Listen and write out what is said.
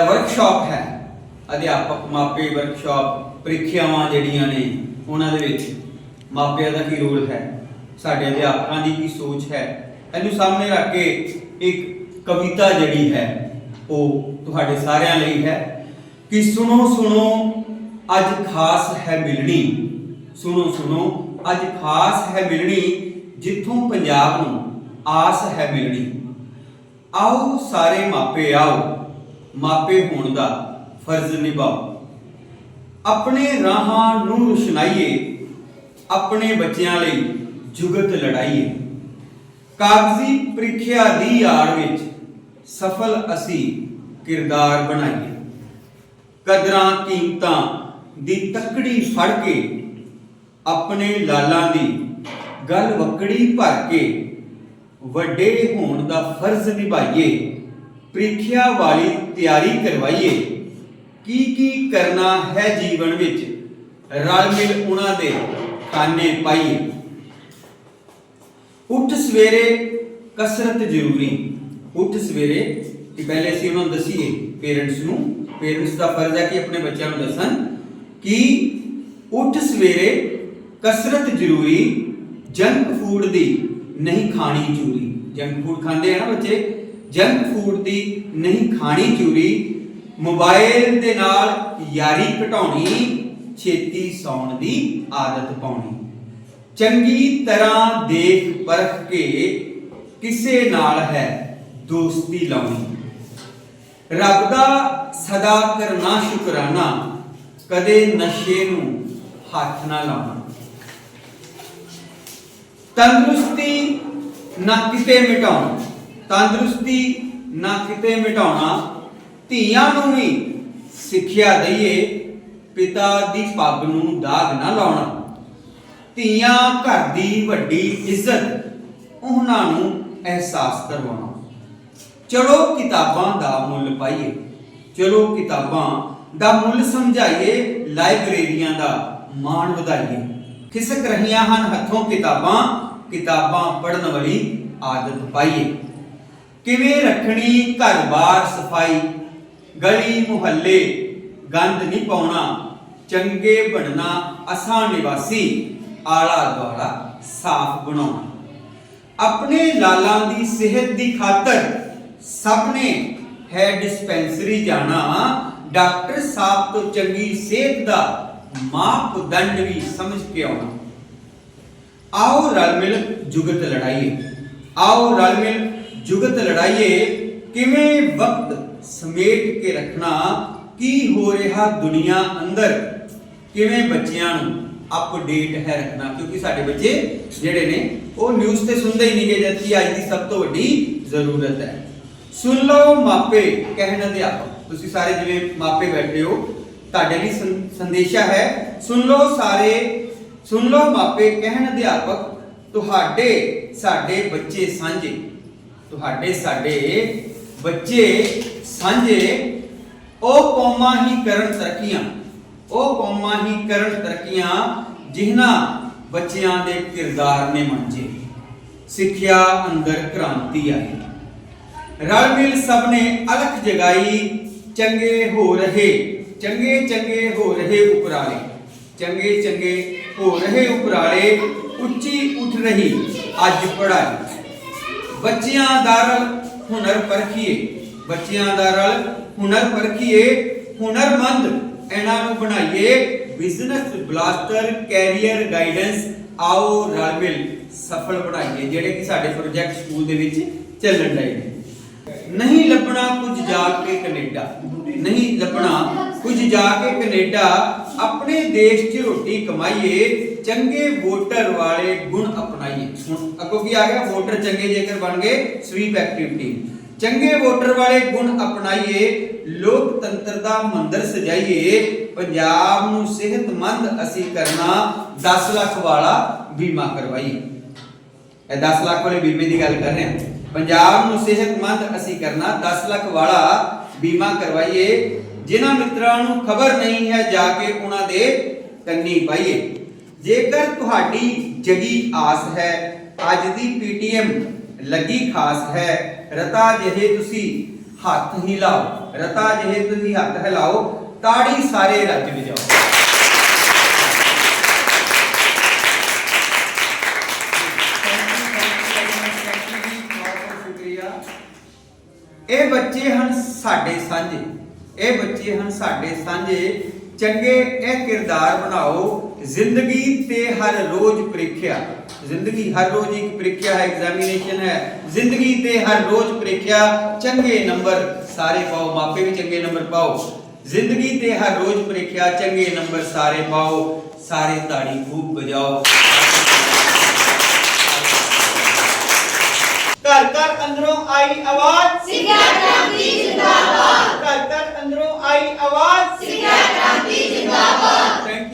Workshop ਹੈ। ਅਧਿਆਪਕ ਮਾਪੇ ਵਰਕਸ਼ਾਪ ਪ੍ਰੀਖਿਆਵਾਂ ਜਿਹੜੀਆਂ ਨੇ, ਉਹਨਾਂ ਦੇ ਵਿੱਚ ਮਾਪਿਆਂ ਦਾ ਕੀ ਰੋਲ ਹੈ? ਸਾਡੇ ਅਧਿਆਪਕਾਂ ਦੀ ਕੀ ਸੋਚ ਹੈ? ਇਹਨੂੰ ਸਾਹਮਣੇ ਰੱਖ ਕੇ ਇੱਕ ਕਵਿਤਾ ਜਿਹੜੀ ਹੈ, ਉਹ ਤੁਹਾਡੇ ਸਾਰਿਆਂ ਲਈ ਹੈ ਕਿ ਸੁਣੋ ਸੁਣੋ, ਅੱਜ ਖਾਸ ਹੈ ਮਿਲਣੀ। ਸੁਣੋ ਸੁਣੋ, ਅੱਜ ਖਾਸ ਹੈ ਮਿਲਣੀ, ਜਿੱਥੋਂ ਪੰਜਾਬ ਨੂੰ ਆਸ ਹੈ ਮਿਲਣੀ। ਆਓ ਸਾਰੇ ਮਾਪੇ, ਆਓ। ਮਾਪੇ ਹੋਣ ਦਾ ਫਰਜ਼ ਨਿਭਾਓ। ਆਪਣੇ ਰਾਹਾਂ ਨੂੰ ਰੁਸ਼ਨਾਈਏ, ਆਪਣੇ ਬੱਚਿਆਂ ਲਈ ਜੁਗਤ ਲੜਾਈਏ। ਕਾਗਜ਼ੀ ਪ੍ਰੀਖਿਆ ਦੀ ਆੜ ਵਿੱਚ ਸਫਲ ਅਸੀਂ ਕਿਰਦਾਰ ਬਣਾਈਏ। ਕਦਰਾਂ ਕੀਮਤਾਂ ਦੀ ਤਕੜੀ ਫੜ ਕੇ, ਆਪਣੇ ਲਾਲਾਂ ਦੀ ਗੱਲ ਵਕੜੀ ਭਰ ਕੇ, ਵੱਡੇ ਹੋਣ ਦਾ ਫਰਜ਼ ਨਿਭਾਈਏ। ਪ੍ਰੀਖਿਆ ਵਾਲੀ ਤਿਆਰੀ ਕਰਵਾਈਏ। ਕੀ ਕੀ ਕਰਨਾ ਹੈ ਜੀਵਨ ਵਿੱਚ? ਰਲ ਮਿਲ ਉਹਨਾਂ ਦੇ ਖਾਨੇ ਪਾਈਏ। ਉੱਠ ਸਵੇਰੇ ਕਸਰਤ ਜ਼ਰੂਰੀ। ਉੱਠ ਸਵੇਰੇ ਕਿ ਪਹਿਲੇ ਅਸੀਂ ਉਹਨਾਂ ਨੂੰ ਦਸੀਏ, ਪੇਰੈਂਟਸ ਨੂੰ। ਪੇਰੈਂਟਸ ਦਾ ਫਰਜ਼ ਹੈ ਕਿ ਆਪਣੇ ਬੱਚਿਆਂ ਨੂੰ ਦੱਸਣ ਕਿ ਉੱਠ ਸਵੇਰੇ ਕਸਰਤ ਜ਼ਰੂਰੀ, ਜੰਕ ਫੂਡ ਦੀ, ਨਹੀਂ ਖਾਣੀ ਜ਼ਰੂਰੀ। ਜੰਕ ਫੂਡ ਖਾਂਦੇ ਆ ਨਾ ਬੱਚੇ। ਜੰਕ ਫੂਡ ਦੀ ਨਹੀਂ ਖਾਣੀ ਚੂਰੀ, ਮੋਬਾਈਲ ਦੇ ਨਾਲ ਯਾਰੀ ਘਟਾਉਣੀ, ਛੇਤੀ ਸੌਣ ਦੀ ਆਦਤ ਪਾਉਣੀ। ਚੰਗੀ ਤਰ੍ਹਾਂ ਦੇਖ ਪਰਖ ਕੇ ਕਿਸੇ ਨਾਲ ਹੈ ਦੋਸਤੀ ਲਾਉਣੀ। ਰੱਬ ਦਾ ਸਦਾ ਕਰਨਾ ਸ਼ੁਕਰਾਨਾ, ਕਦੇ ਨਸ਼ੇ ਨੂੰ ਹੱਥ ਨਾ ਲਾਉਣਾ। ਤੰਦਰੁਸਤੀ ਨਾ ਕਿਤੇ ਮਿਟਾਉਣੀ। ਤੰਦਰੁਸਤੀ ਨਾ ਕਿਤੇ ਮਿਟਾਉਣਾ, ਧੀਆਂ ਨੂੰ ਵੀ ਸਿੱਖਿਆ ਦਈਏ, ਪਿਤਾ ਦੀ ਪੱਗ ਨੂੰ ਦਾਗ ਨਾ ਲਾਉਣਾ। ਧੀਆਂ ਘਰ ਦੀ ਵੱਡੀ ਇੱਜ਼ਤ, ਉਹਨਾਂ ਨੂੰ ਅਹਿਸਾਸ ਕਰਵਾਉਣਾ। ਚਲੋ ਕਿਤਾਬਾਂ ਦਾ ਮੁੱਲ ਪਾਈਏ, ਚਲੋ ਕਿਤਾਬਾਂ ਦਾ ਮੁੱਲ ਸਮਝਾਈਏ, ਲਾਇਬ੍ਰੇਰੀਆਂ ਦਾ ਮਾਣ ਵਧਾਈਏ। ਖਿਸਕ ਰਹੀਆਂ ਹਨ ਹੱਥੋਂ ਕਿਤਾਬਾਂ ਕਿਤਾਬਾਂ ਪੜਨ ਵਾਲੀ ਆਦਤ ਪਾਈਏ। ਕਿਵੇਂ ਰੱਖਣੀ ਘਰ-ਬਾਰ ਸਫ਼ਾਈ? ਗਲੀ ਮੁਹੱਲੇ ਗੰਦ ਨਹੀਂ ਪਾਉਣਾ, ਚੰਗੇ ਬਣਨਾ ਅਸਾਂ ਨਿਵਾਸੀ, ਆਲਾ ਦੁਆਲਾ ਸਾਫ਼ ਬਣਾਉਣਾ। ਆਪਣੇ ਲਾਲਾਂ ਦੀ ਸਿਹਤ ਦੀ ਖਾਤਰ ਸਭ ਨੇ ਹੈ ਡਿਸਪੈਂਸਰੀ ਜਾਣਾ, ਡਾਕਟਰ ਸਾਹਿਬ ਤੋਂ ਚੰਗੀ ਸਿਹਤ ਦਾ ਮਾਪਦੰਡ ਵੀ ਸਮਝ ਕੇ ਆਉਣਾ। ਆਓ ਰਲ ਮਿਲ ਜੁਗਤ ਲੜਾਈਏ। ਆਓ ਰਲ ਮਿਲ ਜੁਗਤ ਲੜਾਈਏ, ਕਿਵੇਂ ਵਕਤ ਸਮੇਟ ਕੇ ਰੱਖਣਾ, ਕੀ ਹੋ ਰਿਹਾ ਦੁਨੀਆ ਅੰਦਰ? ਕਿਵੇਂ ਬੱਚਿਆਂ ਨੂੰ ਅਪਡੇਟ ਹੈ ਰੱਖਣਾ? ਕਿਉਂਕਿ ਸਾਡੇ ਬੱਚੇ ਜਿਹੜੇ ਨੇ, ਉਹ ਨਿਊਜ਼ ਤੇ ਸੁਣਦੇ ਹੀ ਨਹੀਂਗੇ ਜਦ ਕਿ ਅੱਜ ਦੀ ਸਭ ਤੋਂ ਵੱਡੀ ਜ਼ਰੂਰਤ ਹੈ। ਸੁਣ ਲਓ ਮਾਪੇ, ਕਹਿਣ ਅਧਿਆਪਕ। ਤੁਸੀਂ ਸਾਰੇ ਜਿਵੇਂ ਮਾਪੇ ਬੈਠੇ ਹੋ, ਤੁਹਾਡੇ ਲਈ ਸੰਦੇਸ਼ਾ ਹੈ, ਸੁਣ ਲਓ ਸਾਰੇ, ਸੁਣ ਲਓ ਮਾਪੇ, ਕਹਿਣ ਅਧਿਆਪਕ, ਤੁਹਾਡੇ, ਸਾਡੇ ਬੱਚੇ ਸਾਂਝੇ। ਤੁਹਾਡੇ ਸਾਡੇ ਬੱਚੇ ਸਾਂਝੇ, ਉਹ ਕੌਮਾਂ ਹੀ ਕਰਨ ਤਰੱਕੀਆਂ, ਉਹ ਕੌਮਾਂ ਹੀ ਕਰਨ ਤਰੱਕੀਆਂ ਜਿਨ੍ਹਾਂ ਬੱਚਿਆਂ ਦੇ ਕਿਰਦਾਰ ਨੇ ਮੰਜੇ। ਸਿੱਖਿਆ ਅੰਦਰ ਕ੍ਰਾਂਤੀ ਆਈ। ਰਲ ਮਿਲ ਸਭ ਨੇ ਅਲਖ ਜਗਾਈ, ਚੰਗੇ ਹੋ ਰਹੇ, ਚੰਗੇ ਚੰਗੇ ਹੋ ਰਹੇ ਉਪਰਾਲੇ। ਚੰਗੇ ਚੰਗੇ ਹੋ ਰਹੇ ਉਪਰਾਲੇ, ਉੱਚੀ ਉੱਠ ਰਹੀ ਅੱਜ ਪੜਾਈ ਬੱਚਿਆਂ ਦਾ ਰਲ ਹੁਨਰ ਪਰਖੀਏ। ਬੱਚਿਆਂ ਦਾ ਰਲ ਹੁਨਰ ਪਰਖੀਏ, ਹੁਨਰਮੰਦ ਇਹਨਾਂ ਨੂੰ ਬਣਾਈਏ। ਬਿਜ਼ਨਸ ਬਲਾਸਟਰ, ਕੈਰੀਅਰ ਗਾਈਡੈਂਸ, ਆਓ ਰਲ ਮਿਲ ਸਫਲ ਬਣਾਈਏ, ਜਿਹੜੇ ਕਿ ਸਾਡੇ ਪ੍ਰੋਜੈਕਟ ਸਕੂਲ ਦੇ ਵਿੱਚ ਚੱਲਣ ਰਹੇ ਨੇ। ਨਹੀਂ ਲੱਭਣਾ ਕੁਝ ਜਾ ਕੇ ਕੈਨੇਡਾ, ਨਹੀਂ ਲੱਭਣਾ ਕੁਝ ਜਾ ਕੇ ਕੈਨੇਡਾ ਆਪਣੇ ਦੇਸ਼ 'ਚ ਰੋਟੀ ਕਮਾਈਏ, ਚੰਗੇ ਵੋਟਰ ਵਾਲੇ ਗੁਣ ਅਪਣਾਈਏ। ਹੁਣ ਅੱਗੋਂ ਕੀ ਆ ਗਿਆ? ਵੋਟਰ ਚੰਗੇ ਜੇਕਰ ਬਣ ਗਏ ਸਵੀਪ ਐਕਟੀਵਿਟੀ ਚੰਗੇ ਵੋਟਰ ਵਾਲੇ ਗੁਣ ਅਪਣਾਈਏ, ਲੋਕਤੰਤਰ ਦਾ ਮੰਦਰ ਸਜਾਈਏ, ਪੰਜਾਬ ਨੂੰ ਸਿਹਤਮੰਦ ਅਸੀਂ ਕਰਨਾ 10 ਲੱਖ ਵਾਲਾ ਬੀਮਾ ਕਰਵਾਈਏ। ਇਹ 10 ਲੱਖ ਵਾਲੇ ਬੀਮੇ ਦੀ ਗੱਲ ਕਰ ਰਹੇ ਹਾਂ। ਪੰਜਾਬ ਨੂੰ ਸਿਹਤਮੰਦ ਅਸੀਂ ਕਰਨਾ 10 ਲੱਖ ਵਾਲਾ ਬੀਮਾ ਕਰਵਾਈਏ ਜਿਨ੍ਹਾਂ ਮਿੱਤਰਾਂ ਨੂੰ ਖਬਰ ਨਹੀਂ ਹੈ ਜਾ ਕੇ ਉਹਨਾਂ ਦੇ ਕੰਨੀ ਪਾਈਏ ਜੇਕਰ ਤੁਹਾਡੀ ਜਗੀ ਆਸ ਹੈ ਅੱਜ ਦੀ ਪੀਟੀਐਮ ਲੱਗੀ ਖਾਸ ਹੈ ਰਤਾ ਜਿਹੇ ਤੁਸੀਂ ਹੱਥ ਹੀ ਲਾਓ ਰਤਾ ਜਿਹੇ ਤੁਸੀਂ ਹੱਥ ਹਿਲਾਓ ਤਾੜੀ ਸਾਰੇ ਰੱਜ ਵਜਾਓ ਇਹ ਬੱਚੇ ਹਨ ਸਾਡੇ ਸਾਂਝੇ ਇਹ ਬੱਚੇ ਹਨ ਸਾਡੇ ਸਾਂਝੇ। ਚੰਗੇ ਇਹ ਕਿਰਦਾਰ ਬਣਾਓ। ਜ਼ਿੰਦਗੀ ਤੇ ਹਰ ਰੋਜ਼ ਪ੍ਰੀਖਿਆ। ਜ਼ਿੰਦਗੀ ਹਰ ਰੋਜ਼ ਇੱਕ ਪ੍ਰੀਖਿਆ ਹੈ ਐਗਜ਼ਾਮੀਨੇਸ਼ਨ ਹੈ। ਜ਼ਿੰਦਗੀ ਤੇ ਹਰ ਰੋਜ਼ ਪ੍ਰੀਖਿਆ। ਚੰਗੇ ਨੰਬਰ ਸਾਰੇ ਪਾਓ, ਮਾਪੇ ਵੀ ਚੰਗੇ ਨੰਬਰ ਪਾਓ। ਜ਼ਿੰਦਗੀ ਤੇ ਹਰ ਰੋਜ਼ ਪ੍ਰੀਖਿਆ, ਚੰਗੇ ਨੰਬਰ ਸਾਰੇ ਪਾਓ। ਸਾਰੇ ਤਾੜੀ ਖੂਬ ਵਜਾਓ। ਘਰ ਅੰਦਰੋਂ ਆਈ ਆਵਾਜ਼। ਸਿੱਖਿਆ ਕ੍ਰਾਂਤੀ ਜਿੰਦਾਬਾਦ। ਘਰ ਘਰ ਅੰਦਰੋਂ ਆਈ ਆਵਾਜ਼। ਸਿੱਖਿਆ ਕ੍ਰਾਂਤੀ ਜਿੰਦਾਬਾਦ। ਥੈਂਕ